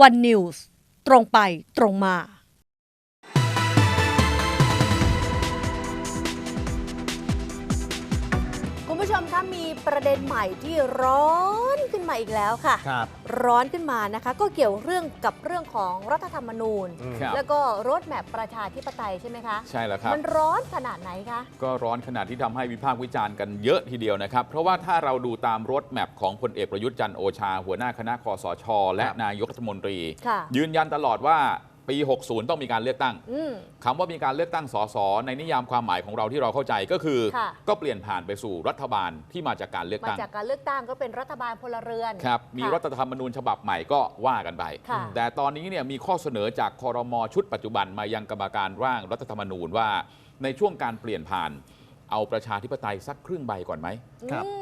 วันนิวส์ตรงไปตรงมา ผู้ชมคะมีประเด็นใหม่ที่ร้อนขึ้นมาอีกแล้วค่ะ ครับ ร้อนขึ้นมานะคะ ก็เกี่ยวเรื่องกับเรื่องของรัฐธรรมนูญครับ แล้วก็รถแมพประชาธิปไตยใช่ไหมคะใช่แล้วครับ มันร้อนขนาดไหนคะ ก็ร้อนขนาดที่ทำให้วิพากษ์วิจารณ์กันเยอะทีเดียวนะครับ เพราะว่าถ้าเราดูตามรถแมพของพลเอกประยุทธ์จันทร์โอชา หัวหน้าคณะคอสช และครับนายกรัฐมนตรี ค่ะ ยืนยันตลอดว่า ปี 60 ต้องมีการเลือกตั้งอืมคำว่ามีการเลือกตั้งสสในนิยามความหมายของเราที่เราเข้าใจก็คือค่ะก็เปลี่ยนผ่านไปสู่รัฐบาลที่มาจากการเลือกมาตั้งจากการเลือกตั้งก็เป็นรัฐบาลพลเรือน ครับ มีค่ะรัฐธรรมนูญฉบับใหม่ก็ว่ากันไปค่ะแต่ตอนนี้เนี่ยมีข้อเสนอจากคอรมอชุดปัจจุบันมายังกรรมการร่างรัฐธรรมนูญว่า ในช่วงการเปลี่ยนผ่าน เอาประชาธิปไตยสักครึ่งใบก่อนไหมครับอืม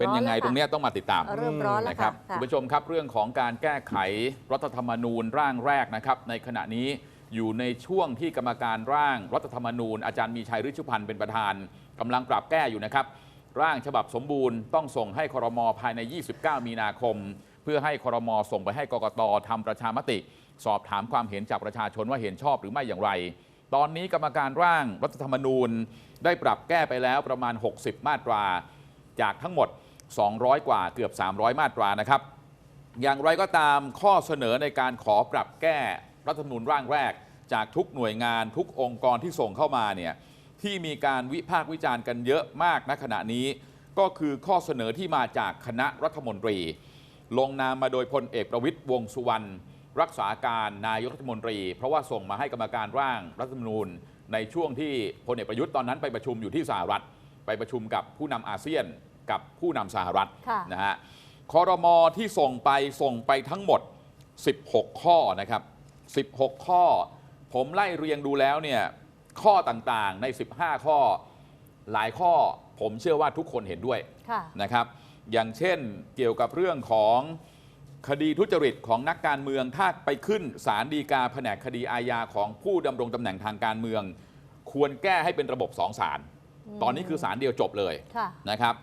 เป็นยังไงร้อแล้วตรงเนี้ยต้องมาติดตามค่ะเริ่มร้อนแล้วนะครับค่ะคุณผู้ชมครับเรื่องของการแก้ไขรัฐธรรมนูญร่างแรกนะครับในขณะนี้อยู่ในช่วงที่กรรมการร่างรัฐธรรมนูญอาจารย์มีชัยฤชุพันธ์เป็นประธานกำลังปรับแก้อยู่นะครับ ร่างฉบับสมบูรณ์ต้องส่งให้ครมภายใน 29 มีนาคม เพื่อให้ครมส่งไปให้กกตทำประชามติ สอบถามความเห็นจากประชาชนว่าเห็นชอบหรือไม่อย่างไร ตอนนี้กรรมการร่างรัฐธรรมนูญได้ปรับแก้ไปแล้วประมาณ 60 มาตรา จากทั้งหมด 200 กว่าเกือบ 300 มาตรานะครับ อย่างไรก็ตามข้อเสนอในการขอปรับแก้รัฐธรรมนูญร่างแรก จากทุกหน่วยงานทุกองค์กรที่ส่งเข้ามาเนี่ยที่มีการวิพากษ์วิจารณ์กันเยอะมากณขณะนี้ก็คือข้อเสนอที่มาจากคณะรัฐมนตรี ลงนามมาโดยพลเอกประวิตยวงสุวรรณรักษาการนายกรัฐมนตรี เพราะว่าส่งมาให้กรรมการร่างรัฐธรรมนูญ ในช่วงที่พลเอกประยุทธ์ตอนนั้นไปประชุมอยู่ที่สหรัฐ ไปประชุมกับผู้นำอาเซียน กับผู้นำสหรัฐค่ะนะฮะคอรมอที่ส่งไปส่งไปทั้งหมด 16 ข้อนะครับ 16 ข้อ ผมไล่เรียงดูแล้วเนี่ยข้อต่างๆใน 15 ข้อหลายข้อผมเชื่อว่าทุกคนเห็นด้วยค่ะนะครับ อย่างเช่นเกี่ยวกับเรื่องของคดีทุจริตของนักการเมือง ถ้าไปขึ้นศาลฎีกาแผนกคดีอาญาของผู้ดำรงตำแหน่งทางการเมือง ควรแก้ให้เป็นระบบสองศาลอืมตอนนี้คือศาลเดียวจบเลยค่ะนะครับ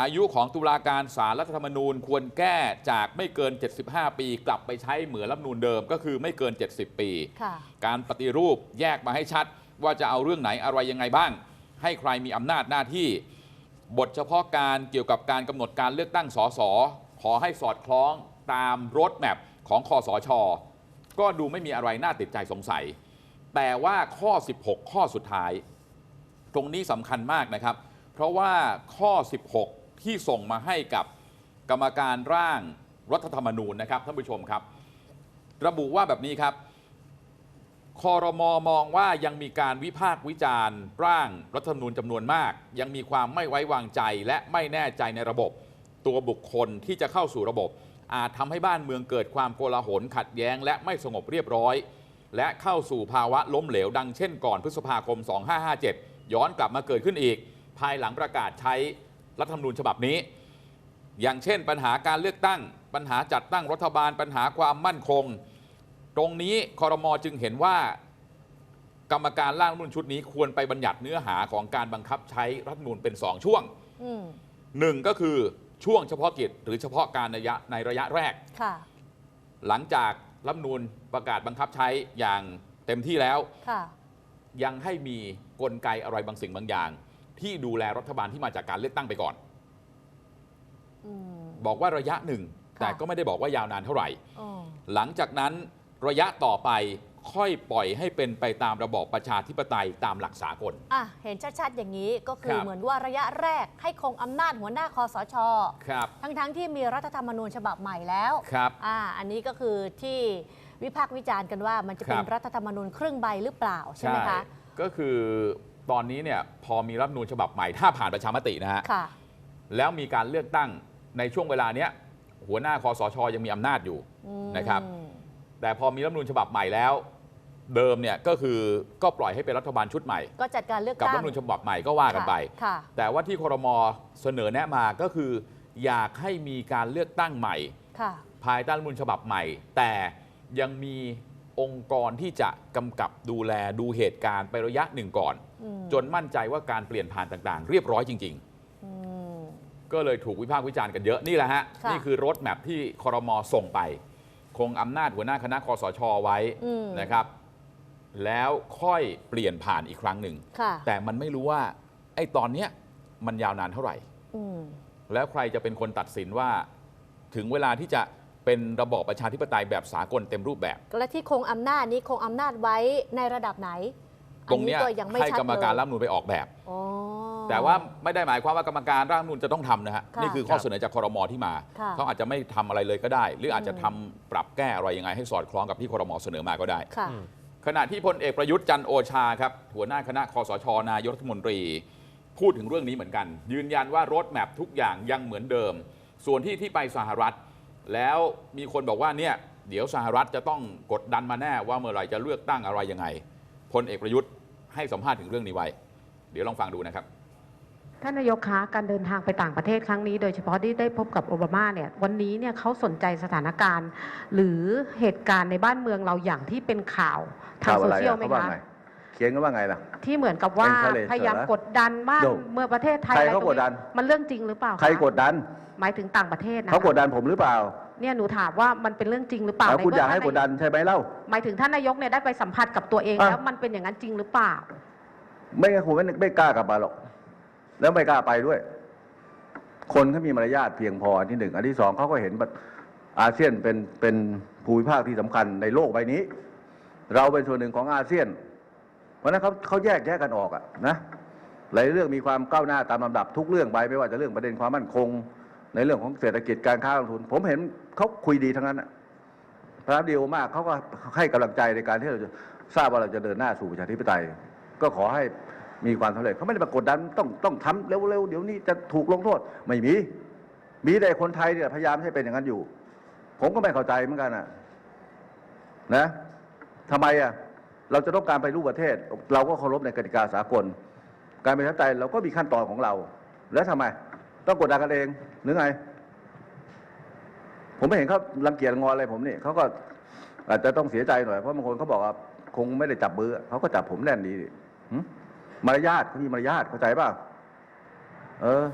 อายุของตุลาการศาลรัฐธรรมนูญควรแก้จากไม่เกิน 75 ปี กลับไปใช้เหมือนรัฐธรรมนูญเดิมก็คือไม่เกิน 70 ปีค่ะการปฏิรูปแยกมาให้ชัด ว่าจะเอาเรื่องไหนอะไรยังไงบ้าง ให้ใครมีอำนาจหน้าที่ บทเฉพาะการเกี่ยวกับการกำหนดการเลือกตั้งสสขอให้สอดคล้องตามรถแมพของคอสช ก็ดูไม่มีอะไรน่าติดใจสงสัย แต่ว่าข้อ 16 ข้อสุดท้าย ตรงนี้สำคัญมากนะครับ เพราะว่าข้อ 16 ที่ส่งมาให้กับกรรมการร่างรัฐธรรมนูญนะครับท่านผู้ชมครับ ระบุว่าแบบนี้ครับคอรมอมองว่ายังมีการวิพากษ์วิจารณ์ ร่างรัฐธรรมนูญจำนวนมาก ยังมีความไม่ไว้วางใจและไม่แน่ใจในระบบ ตัวบุคคลที่จะเข้าสู่ระบบ อาจทำให้บ้านเมืองเกิดความโกลาหลขัดแย้ง และไม่สงบเรียบร้อย และเข้าสู่ภาวะล้มเหลวดังเช่นก่อนพฤษภาคม 2557 ย้อนกลับมาเกิดขึ้นอีก ภายหลังประกาศใช้ รัฐธรรมนูญฉบับนี้ อย่างเช่น ปัญหาการเลือกตั้ง ปัญหาจัดตั้งรัฐบาล ปัญหาความมั่นคง ตรงนี้คอรมอจึงเห็นว่า กรรมการร่างรัฐธรรมนูญชุดนี้ควรไปบัญญัติเนื้อหาของการบังคับใช้รัฐธรรมนูญเป็น2ช่วงอืมหนึ่งก็คือช่วงเฉพาะกิจหรือเฉพาะการในระยะในระยะแรกค่ะหลังจากรัฐธรรมนูญประกาศบังคับใช้อย่างเต็มที่แล้วค่ะยังให้มีกลไกอะไรบางสิ่งบางอย่าง ที่ดูแลรัฐบาลที่มาจากการเลือกตั้งไปก่อนอืมบอกว่าระยะหนึ่งค่ะแต่ก็ไม่ได้บอกว่ายาวนานเท่าไหร่อ๋อหลังจากนั้นระยะต่อไปค่อยปล่อยให้เป็นไปตามระบอบประชาธิปไตยตามหลักสากลอะเห็นชัดๆ อย่างนี้ก็คือครับเหมือนว่าระยะแรกให้คงอำนาจหัวหน้าคอสชครับทั้งๆที่มีรัฐธรรมนูญฉบับใหม่แล้วครับอ่าอันนี้ก็คือที่วิพากษ์วิจารณ์กันว่ามันจะเป็นครับรัฐธรรมนูญครึ่งใบหรือเปล่าใช่ไหมคะ ก็คือ ตอนนี้เนี่ยพอมีรัฐธรรมนูญฉบับใหม่ถ้าผ่านประชามตินะฮะค่ะ แล้วมีการเลือกตั้งในช่วงเวลาเนี้ยหัวหน้าคอสชยังมีอำนาจอยู่ อืมนะครับ แต่พอมีรัฐธรรมนูญฉบับใหม่แล้ว เดิมเนี่ยก็คือก็ปล่อยให้เป็นรัฐบาลชุดใหม่ ก็จัดการเลือกกับตั้รัฐงธรรมนูญฉบับใหม่ก็ว่ากันไป ค่ะ แต่ว่าที่ครมเสนอแนะมาก็คือ อยากให้มีการเลือกตั้งใหม่ ค่ะ ภายใต้รัฐธรรมนูญฉบับใหม่ แต่ยังมี องค์กรที่จะกำกับดูแลดูเหตุการณ์ไประยะหนึ่งก่อนอืมจนมั่นใจว่าการเปลี่ยนผ่านต่างๆ เรียบร้อยจริงๆอืมก็เลยถูกวิพากษ์วิจารณ์กันเยอะนี่แหละฮะค่ะนี่คือรถแมพที่คอรมอส่งไป คงอำนาจหัวหน้าคณะคอสชไว้อืมนะครับ แล้วค่อยเปลี่ยนผ่านอีกครั้งหนึ่งค่ะแต่มันไม่รู้ว่าไอ้ตอนเนี้ยมันยาวนานเท่าไหร่อืมแล้วใครจะเป็นคนตัดสินว่าถึงเวลาที่จะ เป็นระบอบประชาธิปไตยแบบสากลเต็มรูปแบบ และที่คงอำนาจนี้คงอำนาจไว้ในระดับไหนตรงเนี้ยอัก็ยังไม่ให้ชัดกรรมการเลยรัฐธรรมนูญไปออกแบบ อ๋อ แต่ว่าไม่ได้หมายความว่ากรรมการร่างรัฐธรรมนูญจะต้องทำนะฮะค่ะนี่คือข้อเสนอจากคอรมอที่มา ค่ะ เขาอาจจะไม่ทำอะไรเลยก็ได้ หรืออาจจะอืมทำปรับแก้อะไรยังไงให้สอดคล้องกับที่คอรมอเสนอมาก็ได้ ค่ะขณะที่พลเอกประยุทธ์จันทร์โอชาครับหัวหน้าคณะคอสชนายกรัฐมนตรี พูดถึงเรื่องนี้เหมือนกัน ยืนยันว่ารถแมพทุกอย่างยังเหมือนเดิม ส่วนที่ที่ไปสหรัฐ แล้วมีคนบอกว่าเนี่ยเดี๋ยวสหรัฐจะต้องกดดันมาแน่ว่าเมื่อไหร่จะเลือกตั้งอะไรยังไงพลเอกประยุทธ์ให้สัมภาษณ์ถึงเรื่องนี้ไว้ เดี๋ยวลองฟังดูนะครับท่านนายกคะการเดินทางไปต่างประเทศครั้งนี้ โดยเฉพาะที่ได้พบกับโอบามาเนี่ยวันนี้เนี่ยเขาสนใจสถานการณ์ หรือเหตุการณ์ในบ้านเมืองเราอย่างที่เป็นข่าวทางข่าวโซอะไรเชียลอะไหมเขาว่าคะไง เขียนกันว่าไงล่ะ ที่เหมือนกับว่าเป็นทะเลพยายามเหรอกดดันว่าโดเมื่อประเทศไทยใครอะไรเขาตรงกดดันี้นมันเรื่องจริงหรือเปล่าะใครกดดันหมายถึงต่างประเทศนะเขากดดันผมหรือเปล่าเนี่ยหนูถามว่ามันเป็นเรื่องจริงหรือเปล่าแล้วคุณในอยากให้เมื่กดดันใช่ไหมเล่า หมายถึงท่านนายกเนี่ยได้ไปสัมผัสกับตัวเองอะ แล้วมันเป็นอย่างนั้นจริงหรือเปล่า ไม่งั้นผมไม่ไม่กล้ากลับมาหรอกแล้วไม่กล้าไปด้วย คนเขามีมารยาทเพียงพออันที่หนึ่งอันที่สองเขาก็เห็นว่าอาเซียนเป็นเป็นภูมิภาคที่สำคัญในโลกใบนี้ เราเป็นส่วนหนึ่งของอาเซียน เพราะฉะนั้นเขาเขาแยกแยกกันออกอะนะหลายเรื่องมีความก้าวหน้าตามลำดับทุกเรื่องไปไม่ว่าจะเรื่องประเด็นความมั่นคง ในเรื่องของเศรษฐกิจการค้าลงทุน ผมเห็นเขาคุยดีทั้งนั้นอะประทับดีมากเขาก็ให้กำลังใจในการที่เราจะทราบว่าเราจะเดินหน้าสู่ประชาธิปไตย ก็ขอให้มีความสำเร็จเขาไม่ได้มากดดันต้องต้องทำเร็วๆเดี๋ยวนี้จะถูกลงโทษไม่มี มีแต่คนไทยเนี่ยพยายามให้เป็นอย่างนั้นอยู่ ผมก็ไม่เข้าใจเหมือนกันอะนะทำไมอะ เราจะต้องการไปรูปประเทศ เราก็เคารพในกติกาสากล การเป็นประชาธิปไตยเราก็มีขั้นตอนของเรา แล้วทำไม ต้องกดดันกันเองหรือไง ผมไม่เห็นเขารังเกียจงอนอะไรผมนี่เขาก็อาจจะต้องเสียใจหน่อยเพราะบางคนเขาบอกว่าคงไม่ได้จับมือเขาก็จับผมแน่นดีมารยาทเขามีมารยาทเข้าใจเปล่าเออ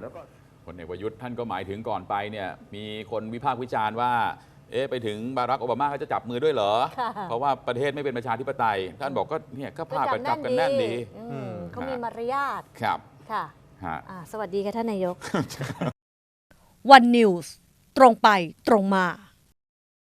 แล้วก็พลเอกประยุทธ์ท่านก็หมายถึงก่อนไปเนี่ย มีคนวิพากษ์วิจารณ์ว่า เอ๊ะไปถึงบารักโอบามาเขาจะจับมือด้วยเหรอ ค่ะ เพราะว่าประเทศไม่เป็นประชาธิปไตย ท่านบอกก็เนี่ยก็พากันจับกันแน่นดีอืมเขามีมารยาทครับค่ะฮะ อ่าสวัสดีค่ะท่านนายก วันนิวส์ตรงไปตรงมา